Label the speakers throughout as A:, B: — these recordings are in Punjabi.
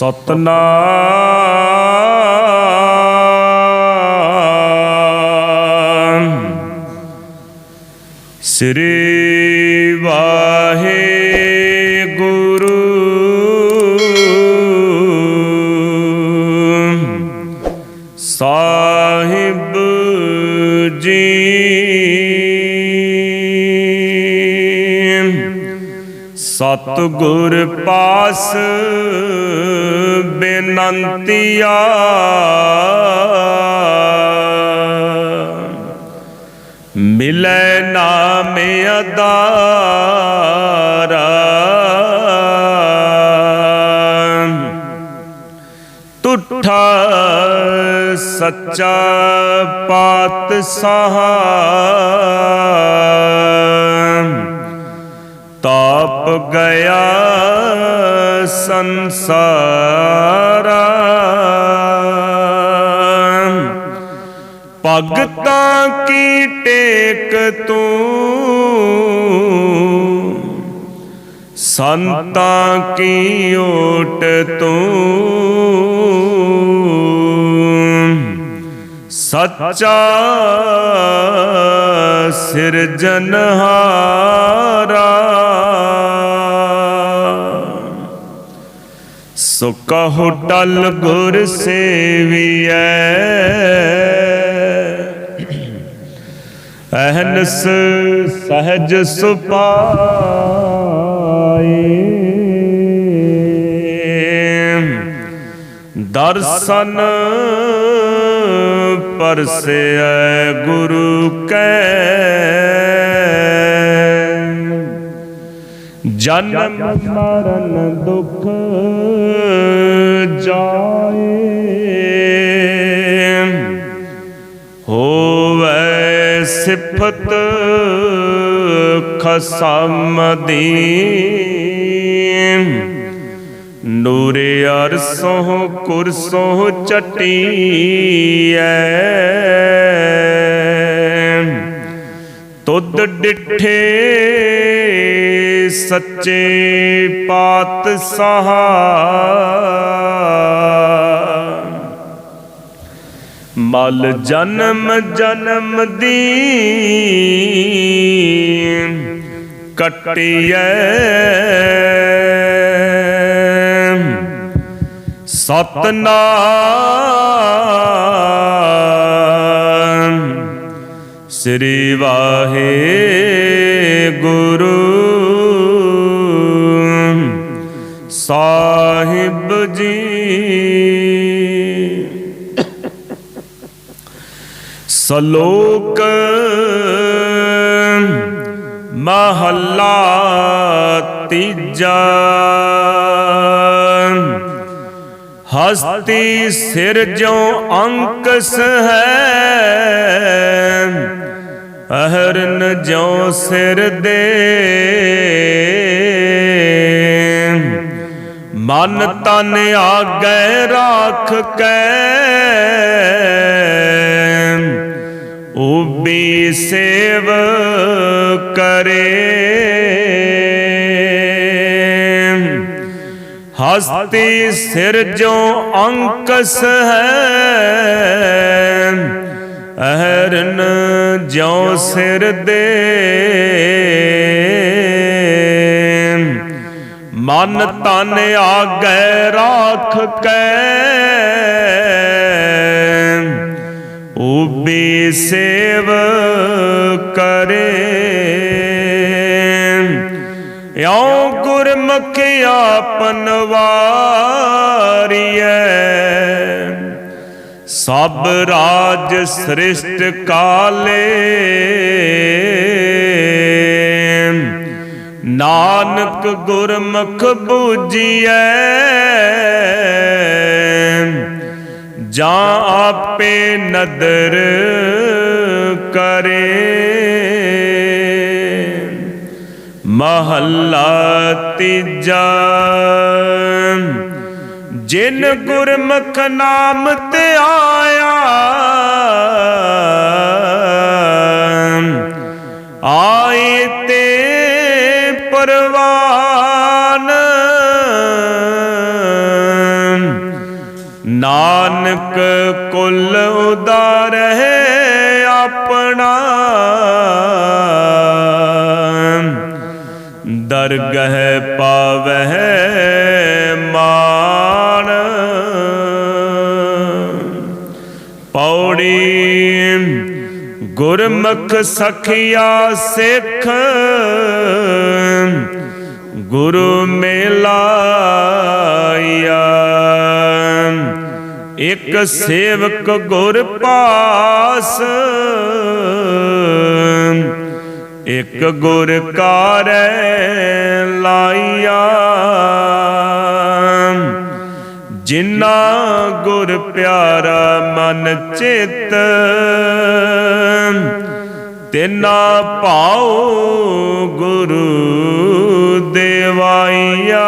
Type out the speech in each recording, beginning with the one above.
A: ਸਤਨਾਮ। ਸ੍ਰੀ ਵਾਹਿਗੁਰੂ ਜੀ ਸਤਿਗੁਰ ਪਾਸ ਬੇਨੰਤੀਆ। ਮਿਲੈ ਨਾਮ ਅਦਾਰਾ ਤੁਠਾ ਸੱਚਾ ਪਾਤ ਤਾਪ ਗਿਆ ਸੰਸਾਰਾ। ਭਗਤਾਂ ਕੀ ਟੇਕ ਤੂੰ? ਸੰਤਾਂ ਕੀ ਓਟ ਤੂੰ? ਸੱਚਾ ਸਿਰਜਨਹਾਰਾ। ਸੋ ਕਹੋ ਟਲ ਗੁਰ ਸੇਵੀਐ। ਅਹਨਸ ਸਹਜ ਸੁਪਾਏ ਦਰਸ਼ਨ ਪਰਸੈ ਗੁਰੂ ਕੈ। ਜਨਮ ਮਰਨ ਦੁਖ ਜਾਏ। ਹੋਵੇ ਸਿਫਤ ਖਸਮ ਦੀ ਨੂਰੇ ਅਰਸੋਂ ਕੁਰਸੋਂ ਚਟੀਐ। ਤੁਧ ਡਿਠੇ ਸੱਚੇ ਪਾਤ ਸਹਾ ਮਲ ਜਨਮ ਜਨਮ ਦੀ ਕਟਿਐ। ਸਤਨਾਮ ਸ੍ਰੀ ਵਾਹਿਗੁਰੂ। ਸਾਹਿਬ ਜੀ। ਸਲੋਕ ਮਹੱਲਾ ਤੀਜਾ। ਹਸਤੀ ਸਿਰ ਜੋ ਅੰਕਸ ਹੈ। ਅਹਰਨ ਜੋ ਸਿਰ ਦੇ। ਮਨ ਤਨ ਆਗੈ ਰਾਖ ਕੇ। ਉਬੀ ਸੇਵ ਕਰੇ। ਹਸਤੀ ਸਿਰ ਜੋ ਅੰਕਸ ਹੈ। ਅਹਰਨ ਜੋ ਸਿਰ ਦੇ। ਮਨ ਤਨ ਆਗੈ ਰਾਖ ਕੇ। ਉਬੀ ਸੇਵ ਕਰੇ। ਇਉ ਗੁਰਮੁਖ ਆਪਨ ਵਾਰੀਐ। ਸਭ ਰਾਜ ਸ੍ਰਿਸ਼ਟ ਕਾਲੇ। ਨਾਨਕ ਗੁਰਮੁਖ ਬੂਜੀਐ। ਜਾਂ ਆਪੇ ਨਦਰ ਕਰੇ। ਮਹੱਲਾ ਤੀਜਾ। ਜਿਨ ਗੁਰਮੁਖ ਨਾਮ ਤੇ ਆਇਆ ਆਏ ਤੇ ਪਰਵਾਨ। ਨਾਨਕ ਦਰਗਹਿ ਪਾਵਹਿ ਮਾਨ। ਪੌੜੀ ਗੁਰਮੁਖ ਸਖਿਆ ਸਿੱਖ। ਗੁਰੂ ਮੇਲਾਇਆ ਇੱਕ ਸੇਵਕ ਗੁਰ ਪਾਸ। ਇਕ ਗੁਰ ਕਾਰੈ ਲਾਇਆ ਜਿਨਾ ਗੁਰ ਪਿਆਰਾ ਮਨ ਚਿਤ, ਤਿਨਾ ਭਾਉ ਗੁਰੂ ਦੇਵਾਈਆ।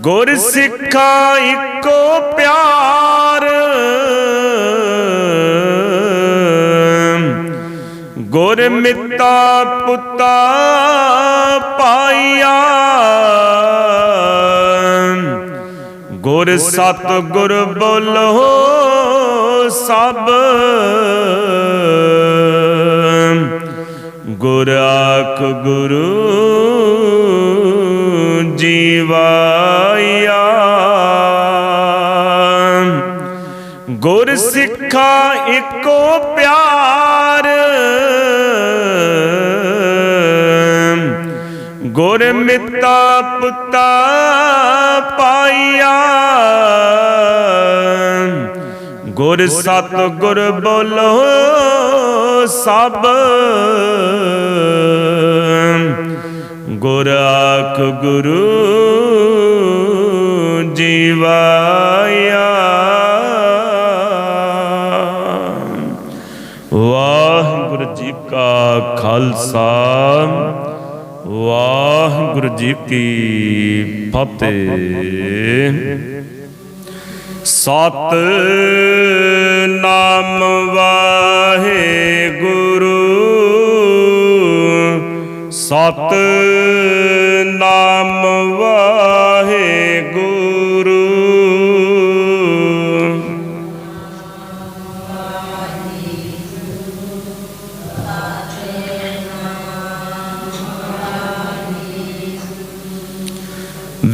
A: ਗੁਰ ਸਿੱਖਾ ਇੱਕੋ ਪਿਆਰ ਗੁਰ ਮਿੱਤਾ ਪੁੱਤਾ ਪਾਇਆ ਗੁਰ ਸਤ ਗੁਰ ਬੋਲੋ ਸਭ। ਗੁਰ ਆਖ ਗੁਰੂ ਜੀਵਾਇਆ। ਗੁਰ ਸਿੱਖਾ ਇੱਕੋ ਪਿਆਰ ਗੁਰ ਮਿੱਤਾ ਪੁੱਤਾ ਪਾਈਆ। ਗੁਰ ਸਤ ਗੁਰ ਬੋਲੋ ਸਭ। ਗੁਰ ਆਖ ਗੁਰੂ ਜੀਵਾਇਆ। ਵਾਹਿਗੁਰੂ ਜੀ ਕਾ ਖਾਲਸਾ। ਵਾਹ ਵਾਹਿਗੁਰੂ ਜੀ ਕੀ ਫਤਿਹ। ਸਤ ਨਾਮ ਵਾਹਿਗੁਰੂ। ਸਤ ਨਾਮ ਵਾਹਿਗੁਰੂ